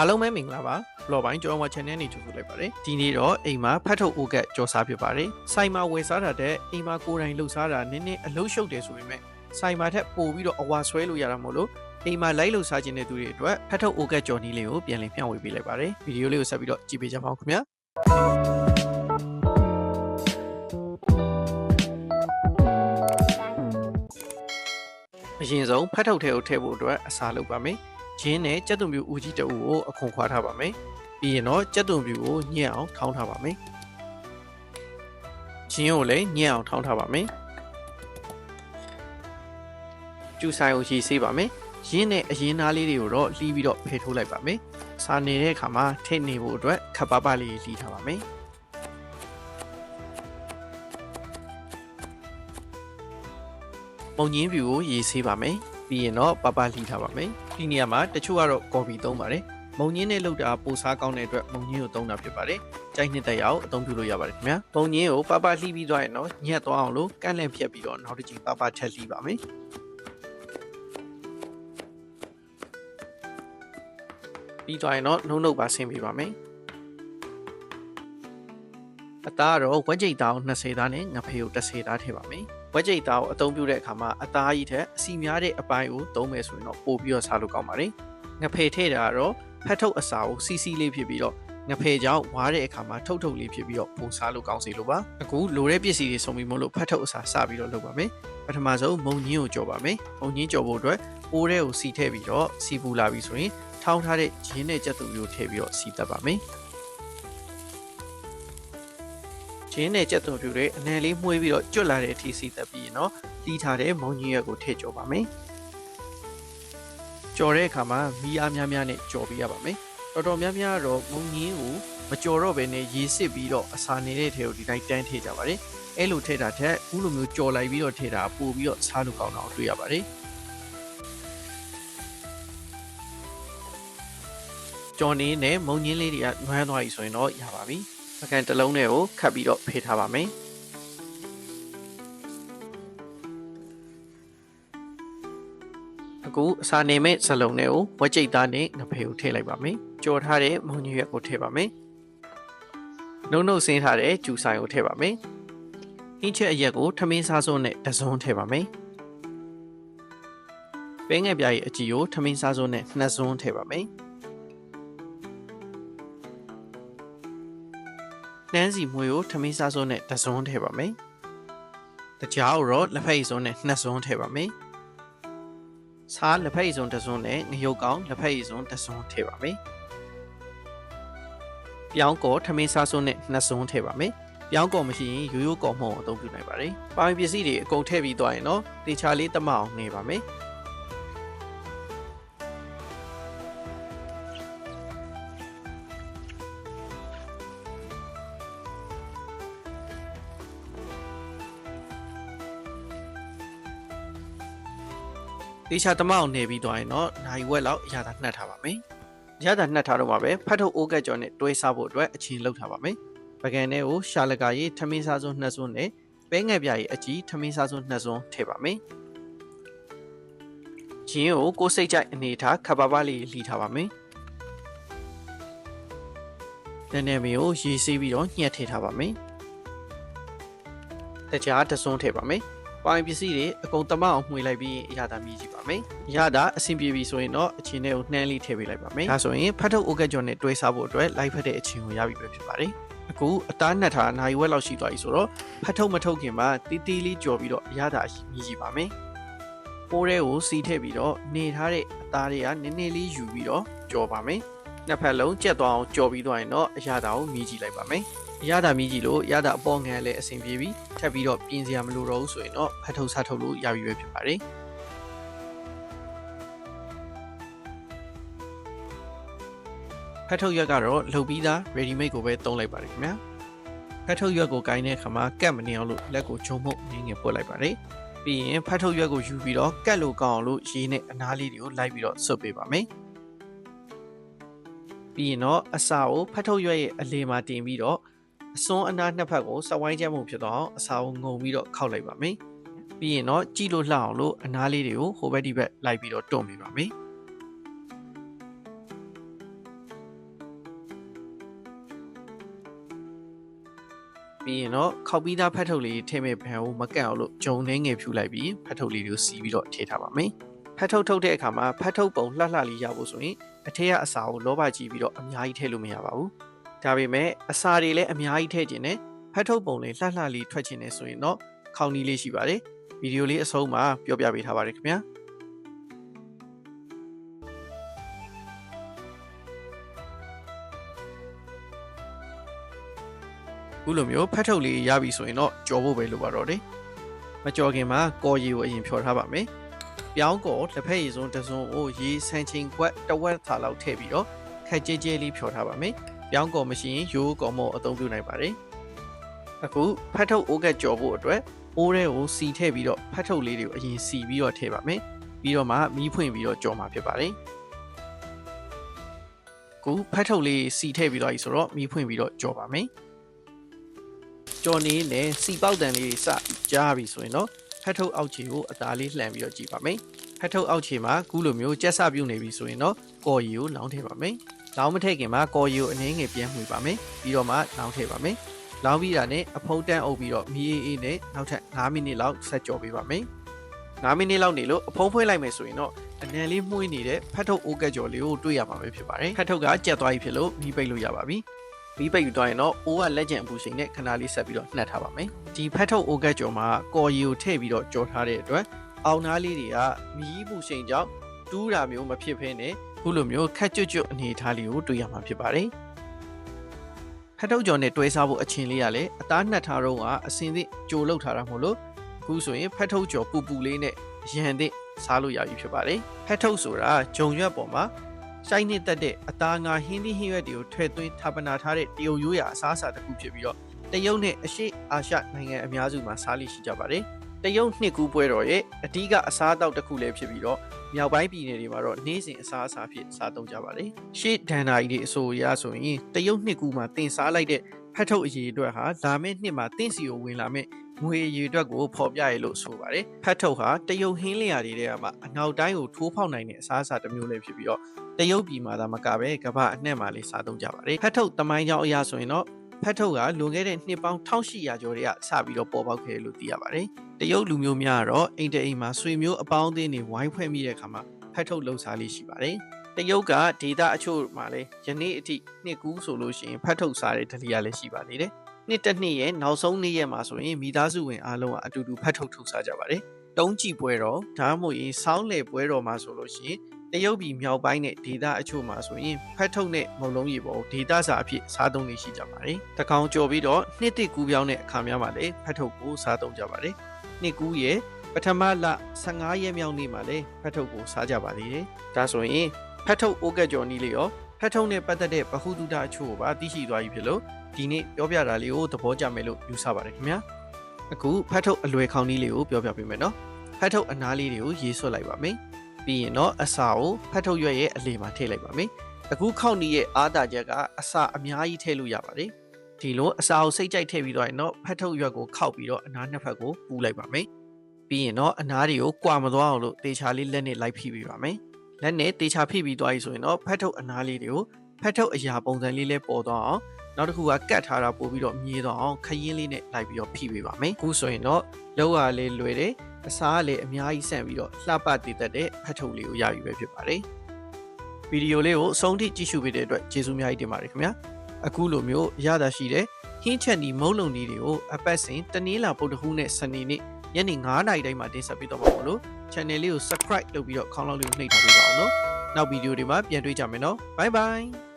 အားလုံးပဲမင်္ဂလာပါဘလော့ပိုင်းကျော်ဝါ channel နေကြိုဆိုလိုက်ပါတယ်ဒီနေ့တော့အိမ်မှာဖတ်ထုတ်အိုကက်ကြော်စားဖြစ်ပါတယ်စိုင်မှာဝယ်စားတာတဲ့အိမ်မှာကိုယ်တိုင်လှုပ်စားတာနည်းနည်းအလုံးရှုပ်တယ်ဆိုပေမဲ့စိုင်မှာထက်ပိုပြီးတော့အဝါဆွဲလို့ရတာမို့လို့အိမ်မှာလိုက်လှုပ်စားခြင်းတဲ့သူတွေအတွက်ဖတ်ထုတ်အိုကက်ကြော်နီးလေးကိုပြန်လည်မျှဝေပေးလိုက်ပါတယ်ဗီဒီယိုလေးကိုဆက်ပြီးတော့ကြည့်ပေးကြပါဦးခင်ဗျာအရင်ဆုံးဖတ်ထုတ်ထဲကိုထည့်ဖို့အတွက်အစားလုပ်ပါမယ် ဂျင်းနဲ့ကြက်သွန်ပြူဦးကြီးတအူကိုအခွန်ခွာထားပါမယ်ပြီးရင်တော့ကြက်သွန်ပြူကိုညှက်အောင်ထောင်းထားပါမယ်ဂျင်းကိုလည်းညှက်အောင်ထောင်းထားပါမယ်ကျူဆိုင်ကိုရီဆေးပါမယ်ရင်းနဲ့အရင်သားလေးတွေကိုတော့လှီးပြီးတော့ဖယ်ထိုးလိုက်ပါမယ်စားနေတဲ့အခါမှာထိတ်နေဖို့အတွက်ခပ်ပပလေးလှီးထားပါမယ်မုံညင်းပြူကိုရေးဆေးပါမယ်ပြီးရင်တော့ပပလှီးထားပါမယ် ဒီနေရာမှာတချို့ကတော့ကော်ဖီသုံးပါတယ်မုံညင်းနဲ့လောက်တာပိုစားကောင်းတဲ့အတွက်မုံညင်းကိုသုံးတာဖြစ်ပါတယ်ကြိုက်နှစ်တက်ရအောင်အသုံးပြုလို့ရပါတယ်ခင်ဗျာမုံညင်းကိုပပလှီးပြီးသွားရင်တော့ညက်သွားအောင်လို့ကန့်လန့်ဖြတ်ပြီးတော့နောက်တစ်ချိန်ပပထက်လှီးပါမယ်ပြီးသွားရင်တော့နှုတ်နှုတ်ပါဆင်းပေးပါမယ်အသားကတော့ဝက်ကြိတ်သားကို20သားနဲ့ငဖေကို30သားထည့်ပါမယ် ဝက်ကြိတ်သားကိုအသုံးပြုတဲ့အခါမှာအသားကြီးထက်အစီများတဲ့အပိုင်းကိုသုံးမယ်ဆိုရင်တော့ပို့ပြီးတော့စားလို့ကောင်းပါတယ်ငဖေထည့်တာကတော့ဖက်ထုတ်အစာကိုစီစီလေးဖြစ်ပြီးတော့ငဖေကြောင့်ဝါတဲ့အခါမှာထုတ်ထုတ်လေးဖြစ်ပြီးတော့ပိုစားလို့ကောင်းစေလို့ပါအခုလိုတဲ့ပစ္စည်းတွေစုံပြီးမို့လို့ဖက်ထုတ်အစာစပြီးတော့လုပ်ပါမယ်ပထမဆုံးမုံညင်းကိုကြော်ပါမယ်မုံညင်းကြော်ဖို့အတွက်ပိုးတဲ့ကိုစီထည့်ပြီးတော့စီပူလာပြီဆိုရင်ထောင်းထားတဲ့ဂျင်းနဲ့ကြက်သွန်မျိုးထည့်ပြီးတော့စီတက်ပါမယ် ဂျင်းနဲ့ကြက်သွန်ပြူတွေအနံလေးမှုေးပြီးတော့ကျွတ်လာတဲ့အထိစီတက်ပြီးရင်တော့တီးထားတဲ့မုံကြီးရွက်ကိုထည့်ကြော်ပါမယ်ကြော်တဲ့အခါမှာမီးအားများများနဲ့ကြော်ပေးရပါမယ်တော်တော်များများတော့မုံကြီးကိုမကြော်တော့ဘဲနဲ့ရေစစ်ပြီးတော့အစာနေတဲ့ထဲကိုဒီတိုင်းတန်းထည့်ကြပါတယ်အဲ့လိုထည့်တာထက်အခုလိုမျိုးကြော်လိုက်ပြီးတော့ထည့်တာပို့ပြီးတော့စားလို့ကောင်းတော့တွေ့ရပါတယ်ကြော်နေနဲ့မုံညင်းလေးတွေကနွမ်းသွားပြီဆိုရင်တော့ရပါပြီ ပကံတစ်လုံးနဲ့ကိုခတ်ပြီးတော့ဖေးထားပါမယ်အခုအစာနေမဲ့ဇလုံးနဲ့ကိုဝက်ကြိတ်သားနဲ့ငဖေကိုထည့်လိုက်ပါမယ်ကြော်ထားတဲ့မုံညရွက်ကိုထည့်ပါမယ်နှုတ်နှုတ်ဆင်းထားတဲ့ကျူဆိုင်ကိုထည့်ပါမယ်ဟင်းချက်အရက်ကိုထမင်းစားစွန်းနဲ့တစုံထည့်ပါမယ်ပဲငယ်ပြားရဲ့အကြည့်ကိုထမင်းစားစွန်းနဲ့နှစ်စွန်းထည့်ပါမယ် နှမ်းစီမွေကိုထမင်းစားစွန်းနဲ့တစွန်းထည့်ပါမယ်။တကြားကိုတော့လက်ဖက်ရည်စွန်းနဲ့နှစ်စွန်းထည့်ပါမယ်။စားလက်ဖက်ရည်စွန်းတစွန်းနဲ့ငရုတ်ကောင်းလက်ဖက်ရည်စွန်းတစွန်းထည့်ပါမယ်။ပြောင်းကောထမင်းစားစွန်းနဲ့နှစ်စွန်းထည့်ပါမယ်။ပြောင်းကောမရှိရင်ရိုးရိုးကော်မှုံအသုံးပြုနိုင်ပါတယ်။ပါဝင်ပစ္စည်းတွေအကုန်ထည့်ပြီးသွားရင်တော့တေချာလေးတမအောင်နေပါမယ်။ တေချာတမအောင်နေပြီးသွားရင်တော့နိုင်ဝက်လောက်အရသာနှက်ထားပါမယ်။အရသာနှက်ထားတော့မှပဲဖတ်ထုတ်အိုးကက်ကြော်နဲ့တွဲစားဖို့အတွက်အချင်းလောက်ထားပါမယ်။ပကံထဲကိုရှာလကာရေးထမင်းစားစွန်းနှစ်စွန်းနဲ့ပဲငယ်ပြားရေးအကြီးထမင်းစားစွန်းနှစ်စွန်းထည့်ပါမယ်။ဂျင်းကိုကိုစိတ်ကြိုက်အနေထားခပ်ပါပါလေးလှီထားပါမယ်။နည်းနည်းမျိုးရေဆေးပြီးတော့ညှက်ထည့်ထားပါမယ်။တကြားတစွန်းထည့်ပါမယ်။ပိုင်ပစ္စည်းတွေအကုန်တမအောင်မှွေလိုက်ပြီးအရသာမြည်ကြည့် ပါမယ်။အရသာအဆင်ပြေပြီဆိုရင်တော့အချင်းတွေကိုနှမ်းလေးထည့်ပေးလိုက်ပါမယ်။ဒါဆိုရင်ဖတ်ထုတ်အိုကက်ဂျွန်နဲ့တွဲစားဖို့အတွက်လိုက်ဖက်တဲ့အချင်းကိုရပြီပဲဖြစ်ပါတယ်။အခုအသားနှက်ထားနိုင်ဝက်လောက်ရှိသွားပြီဆိုတော့ဖတ်ထုတ်မထုတ်ခင်မှာတီးတီးလေးကြော်ပြီးတော့အရသာမြည်ကြည့်ပါမယ်။ပိုးတဲ့ကိုစီထည့်ပြီးတော့နေထားတဲ့အသားတွေကနည်းနည်းလေးယူပြီးတော့ကြော်ပါမယ်။နှစ်ဖက်လုံးကြက်သွားအောင်ကြော်ပြီးသွားရင်တော့အရသာကိုမြည်ကြည့်လိုက်ပါမယ်။ရတာမြည်ကြည့်လို့ရတာအပေါ်ငန်းလည်းအဆင်ပြေပြီထပ်ပြီးတော့ပြင်စရာမလိုတော့ဘူးဆိုရင်တော့ဖတ်ထုတ်စားထုတ်လို့ရပြီပဲဖြစ်ပါတယ် ဖတ်ထုတ်ရွက်ကတော့လှုပ်ပြီးသား ready made ကိုပဲသုံးလိုက်ပါတယ်ခင်ဗျာဖတ်ထုတ်ရွက်ကိုကိုင်းတဲ့အခါမှာကတ်မနေအောင်လို့လက်ကိုဂျုံမှုငင်းငယ်ပုတ်လိုက်ပါတယ်ပြီးရင်ဖတ်ထုတ်ရွက်ကိုယူပြီးတော့ကတ်လို့ကောင်းအောင်လို့ရေးနဲ့အနားလေးတွေကိုလိုက်ပြီးတော့ဆွတ်ပေးပါမယ်ပြီးရင်တော့အစာကိုဖတ်ထုတ်ရွက်ရဲ့အလေမှာတင်ပြီးတော့အစွန်းအနားနှစ်ဖက်ကိုစဝိုင်းချမှုဖြစ်တော့အစာကိုငုံပြီးတော့ခောက်လိုက်ပါမယ်။ပြီးရင်တော့ကြည့်လို့လှအောင်လို့အနားလေးတွေကိုဟိုဘက်ဒီဘက်လိုက်ပြီးတော့တွန့်ပေးပါမယ်။ ပြီးရင်တော့ခောက်ပြီးသားဖတ်ထုတ်လေးထည့်မဲ့ဘန်ကိုမကန့်အောင်လို့ဂျုံနှင်းငယ်ဖြူလိုက်ပြီးဖတ်ထုတ်လေးတွေကိုစီးပြီးတော့ထည့်ထားပါမယ်ဖတ်ထုတ်ထုတ်တဲ့အခါမှာဖတ်ထုတ်ပုံလှလှလေးရဖို့ဆိုရင်အထက်ကအစာကိုလောဘကြီးပြီးတော့အများကြီးထည့်လို့မရပါဘူးဒါပေမဲ့အစာတွေလည်းအများကြီးထည့်ခြင်းနဲ့ဖတ်ထုတ်ပုံလေးလှလှလေးထွက်ခြင်းနဲ့ဆိုရင်တော့ခေါင်းနီးလေးရှိပါတယ်ဗီဒီယိုလေးအဆုံးမှာပြောပြပေးထားပါတယ်ခင်ဗျာ ခုလိုမျိုးဖတ်ထုတ်လေးရပြီဆိုရင်တော့ကြော်ဖို့ပဲလိုပါတော့တယ်မကြော်ခင်မှာကော်ရီကိုအရင်ဖြော်ထားပါမယ်ပြောင်းကော်တစ်ဖက်ရည်စွန်းတစ်စွန်းကိုရေဆန်ချင်းခွက်တဝက်သာလောက်ထည့်ပြီးတော့ခက်ကြဲကြဲလေးဖြော်ထားပါမယ်ပြောင်းကော်မရှိရင်ရိုးကော်မောအသုံးပြုနိုင်ပါတယ်အခုဖတ်ထုတ်အိုးကကြော်ဖို့အတွက်အိုးထဲကိုစီထည့်ပြီးတော့ဖတ်ထုတ်လေးတွေကိုအရင်စီပြီးတော့ထည့်ပါမယ်ပြီးတော့မှမီးဖွင့်ပြီးတော့ကြော်မှာဖြစ်ပါတယ်ခုဖတ်ထုတ်လေးစီထည့်ပြီးတော့ပြီဆိုတော့မီးဖွင့်ပြီးတော့ကြော်ပါမယ် ကြော်နေနဲ့စီပေါက်တန်လေးစကြားပြီဆိုရင်တော့ဖတ်ထုတ်အောက်ခြေကိုအသားလေးလှန်ပြီးတော့ကြည့်ပါမယ်ဖတ်ထုတ်အောက်ခြေမှာကူးလိုမျိုးကြက်စပြုတ်နေပြီဆိုရင်တော့ကော်ရီကိုလောင်းထည့်ပါမယ်လောင်းမထည့်ခင်မှာကော်ရီကိုအနည်းငယ်ပြန်မှွေပါမယ်ပြီးတော့မှလောင်းထည့်ပါမယ်လောင်းပြီးတာနဲ့အဖုံးတန်းအုပ်ပြီးတော့မီးအေးအေးနဲ့နောက်ထပ်9မိနစ်လောက်ဆက်ကြော်ပေးပါမယ်9မိနစ်လောက်နေလို့အဖုံးဖွင့်လိုက်မယ်ဆိုရင်တော့အနံလေးမှုန်းနေတဲ့ဖတ်ထုတ်အိုးကက်ကြော်လေးကိုတွေ့ရမှာပဲဖြစ်ပါတယ်ဖတ်ထုတ်ကကြက်သွားပြီဖြစ်လို့မီးပိတ်လို့ရပါပြီ မီးပိတ်ယူသွားရင်တော့အိုးကလက်ကျန်အပူချိန်နဲ့ခဏလေးဆက်ပြီးတော့နှက်ထားပါမယ်ဒီဖတ်ထုတ်အိုးကက်ကြော်မှာကော်ရီကိုထည့်ပြီးတော့ကြော်ထားတဲ့အတွက်အောင်သားလေးတွေကမီးပူချိန်ကြောင့်တူးတာမျိုးမဖြစ်ဖ ೇನೆ ခုလိုမျိုးခက်ကြွကြွအနေထားလေးကိုတွေ့ရမှာဖြစ်ပါတယ်ဖတ်ထုတ်ကြော်နဲ့တွဲစားဖို့အချင်းလေးကလည်းအသားနှက်ထားတော့ကအစင်းသင့်ကြိုလောက်ထားတာမို့လို့အခုဆိုရင်ဖတ်ထုတ်ကြော်ပူပူလေးနဲ့ရန်သင့်စားလို့ရပြီဖြစ်ပါတယ်ဖတ်ထုတ်ဆိုတာဂျုံရွက်ပေါ်မှာ ရှိုင်းနှစ်တက်တဲ့အသားငါဟင်းသီးဟင်းရွက်တွေကိုထွဲသွင်းဌာပနာထားတဲ့တရုတ်ရိုးရာအစားအစာတစ်ခုဖြစ်ပြီးတော့တရုတ်နဲ့အရှေ့အာရှနိုင်ငံအများစုမှာစားလိရှိကြပါတယ်တရုတ်နှစ်ကူးပွဲတော်ရဲ့အဓိကအစားအသောက်တစ်ခုလည်းဖြစ်ပြီးတော့မြောက်ပိုင်းပြည်နယ်တွေမှာတော့နေ့စဉ်အစားအစာဖြစ်စားသုံးကြပါတယ်ရှေ့ဒန်နာကြီးတွေအဆိုအရဆိုရင်တရုတ်နှစ်ကူးမှာတင်စားလိုက်တဲ့ဖတ်ထုတ်အရေးအတွက်ဟာလာမယ့်နှစ်မှာတင့်စီကိုဝင်လာမယ့်ငွေအရေးအတွက်ကိုဖော်ပြရလို့ဆိုပါတယ်ဖတ်ထုတ်ဟာတရုတ်ဟင်းလျာတွေထဲမှာအနောက်တိုင်းကိုထိုးဖောက်နိုင်တဲ့အစားအစာတစ်မျိုးလည်းဖြစ်ပြီးတော့ တရုတ်ပြည်မှာသာမကပဲကမ္ဘာအနှံ့မှာလည်းစားသုံးကြပါတယ်ဖတ်ထုတ်တမိုင်းကြောင်းအရာဆိုရင်တော့ဖတ်ထုတ်ကလွန်ခဲ့တဲ့နှစ်ပေါင်း1800ကျော်တည်းကစပြီးတော့ပေါ်ပေါက်ခဲ့လို့သိရပါတယ်တရုတ်လူမျိုးများကတော့အိမ်တအိမ်မှာဆွေမျိုးအပေါင်းအသင်းတွေဝိုင်းဖွဲ့မိတဲ့အခါမှာဖတ်ထုတ်လှုပ်ရှားလေးရှိပါတယ်တရုတ်ကဒေတာအချို့မှာလည်းယနေ့အထိနှစ်ကူးဆိုလို့ရှိရင်ဖတ်ထုတ်စားတဲ့ဒလီယာလည်းရှိပါသေးတယ်နှစ်တစ်နှစ်ရဲ့နောက်ဆုံးနေ့ရက်မှာဆိုရင်မိသားစုဝင်အားလုံးကအတူတူဖတ်ထုတ်ထုတ်စားကြပါတယ်တုံးကြည့်ပွဲတော်ဒါမှမဟုတ်ရင်စောင်းလေပွဲတော်မှာဆိုလို့ရှိရင် တရုတ်ပြည်မြောက်ပိုင်းနဲ့ဒေသအချို့မှာဆိုရင်ဖတ်ထုတ်နဲ့မုံလုံးရေပေါ်ဒေသစာအဖြစ်စားသုံးနေရှိကြပါတယ်။တကောင်ကြော်ပြီးတော့နှစ်တစ်ကူးပြောင်းတဲ့အခါများမှာလည်းဖတ်ထုတ်ကိုစားသုံးကြပါတယ်။နှစ်ကူးရဲ့ပထမလ15ရက်မြောက်နေ့မှာလည်းဖတ်ထုတ်ကိုစားကြပါသေးတယ်။ဒါဆိုရင်ဖတ်ထုတ်အိုးကက်ကြော်နီးလေးရောဖတ်ထုတ်နဲ့ပတ်သက်တဲ့ဗဟုသုတအချို့ကိုပါသိရှိသွားပြီဖြစ်လို့ဒီနေ့ပြောပြတာလေးကိုသဘောကျမယ်လို့ယူဆပါတယ်ခင်ဗျာ။အခုဖတ်ထုတ်အလွယ်ခေါင်းနည်းလေးကိုပြောပြပေးမယ်နော်။ဖတ်ထုတ်အနားလေးတွေကိုရေးဆွတ်လိုက်ပါမယ်။ ပြီးရင်တော့အစာကိုဖတ်ထုတ်ရွက်ရဲ့အလေမှာထည့်လိုက်ပါမယ်အခုခောက်နီးရဲ့အားတာချက်ကအစာအများကြီးထည့်လို့ရပါတယ်ဒီလိုအစာကိုစိတ်ကြိုက်ထည့်ပြီးတော့ရင်တော့ဖတ်ထုတ်ရွက်ကိုခောက်ပြီးတော့အနားနှစ်ဖက်ကိုပူးလိုက်ပါမယ်ပြီးရင်တော့အနားတွေကိုကွာမသွားအောင်လို့တေချာလေးလက်နဲ့လိုက်ဖိပေးပါမယ်လက်နဲ့တေချာဖိပြီးသွားပြီဆိုရင်တော့ဖတ်ထုတ်အနားလေးတွေကိုဖတ်ထုတ်အရာပုံစံလေးလေးပေါ်သွားအောင်နောက်တစ်ခုကကတ်ထားတာပို့ပြီးတော့မြေးသွားအောင်ခရင်လေးနဲ့လိုက်ပြီးတော့ဖိပေးပါမယ်အခုဆိုရင်တော့လောက်ရလေးလွယ်တယ် အစားကလည်းအများကြီးဆန့်ပြီးတော့လှပတည်တတ်တဲ့ဖတ်ထုတ်လေးကိုရယူပဲဖြစ်ပါတယ်ဗီဒီယိုလေးကိုအဆုံးထိကြည့်ရှုပေးတဲ့အတွက်ကျေးဇူးများကြီးတင်ပါတယ်ခင်ဗျာအခုလိုမျိုးရတာရှိတဲ့ဟင်းချက်နီမုံလုံနီတွေကိုအပတ်စဉ်တနင်္လာပုတ်တဟူးနဲ့စနေနေ့ညနေ9:00နာရီတိုင်းမှာတင်ဆက်ပေးတော့မှာမို့လို့ channel လေးကို subscribe လုပ်ပြီးတော့ခေါင်းလောက်လေးကိုနှိပ်ထားပေးပါအောင်နော်နောက်ဗီဒီယိုတွေမှာပြန်တွေ့ကြမယ်နော် bye bye